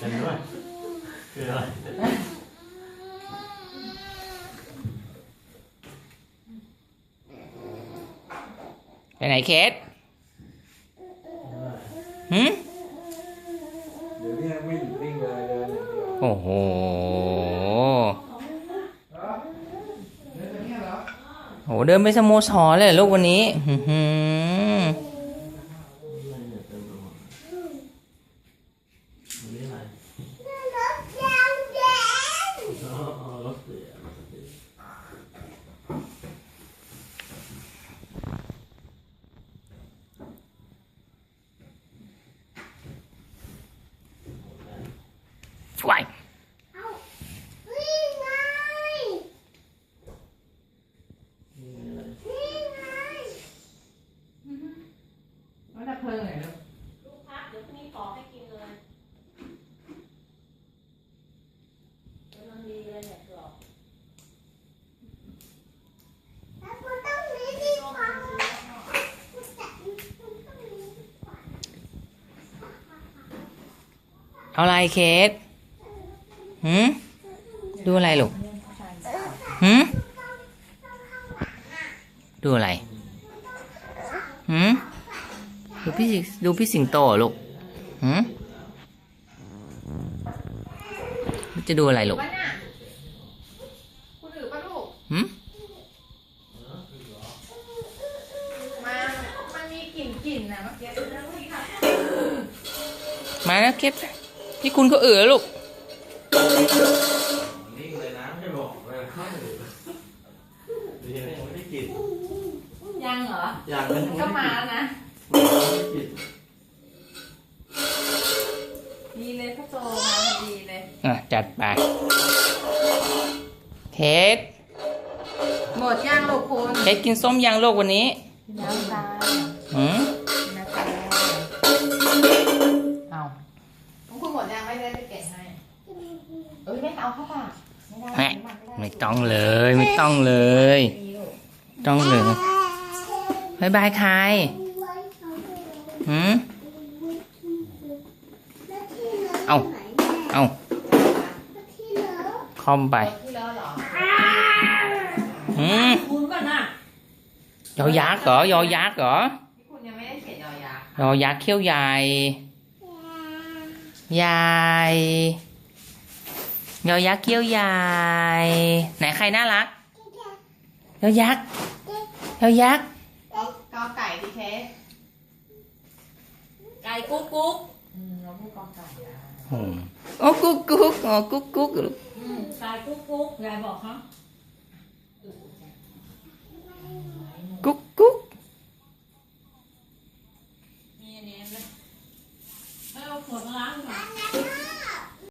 กันด้วยคืออะไรไปไหนเคสหืมเดี๋ยวนี้ไม่หยุดวิ่งเลยเดินอย่างเดียวโอ้โหเดินอย่างเงี้ยเหรอโหเดินไปสโมสรเลยเหรอลูกวันนี้ หือหือไม่เนี่ยเต็มไปหมดอันนี้อะไรอ๋ออ๋อรถเสียรถเสีย สวย นี่อะไร แล้วดับเพลิงไหนลูก ลูกพักเดี๋ยวพรุ่งนี้ขอให้กินเลยกำลังดีเลยเนี่ยก รอบเอาอะไรเคส หืมดูอะไรลูกหืมดูอะไรหืมดูพี่ดูพี่สิงโตลูกหืมจะดูอะไรลูกหืมมาแล้วเคสพี่คุณเขาเอ๋อลูก นิ่งเลยนะไม่บอกเลยเข้าเลยดีนะยังไม่ได้กินยังเหรอ อย่างนั้นยังก็ไม่มาได้แล้วนะกินดีเลยพ่อโจมาพอดีเลย อะ จัดไปเคสหมดย่างลูกคุณเคสกินส้มยังลูกวันนี้น้ำตาลหืมนะคะเอาของคุณหมดยังไม่ได้ไปเก็บให้ เอ้ยไม่เอาเข้าปากไม่ได้แหม่มันไม่ได้ไม่ต้องเลย ไม่ต้องเลยดีลูกต้องเลยบายบายใครหืมเอาเอาคอมไปที่แล้วเหรอหืมคุณก่อนนะยอยักษ์เหรอยอยักษ์เหรอที่คุณยังไม่ได้เขียนยอยักษ์ยอยักษ์เขี้ยวใหญ่ใหญ่ ยอยักษ์เขี้ยวใหญ่ไหนใครน่ารักยอยักษ์ยอยักษ์ก็กอไก่ดีเคสไก่กุ๊กกุ๊กอืมเราพูดกอไก่ได้อืมโอ้กุ๊กกุ๊กอ๋อกุ๊กกุ๊กอืมไก่กุ๊กกุ๊กยายบอกเขากุ๊กกุ๊กมีอันนี้ไหมให้เอาขวดมาล้างก่อน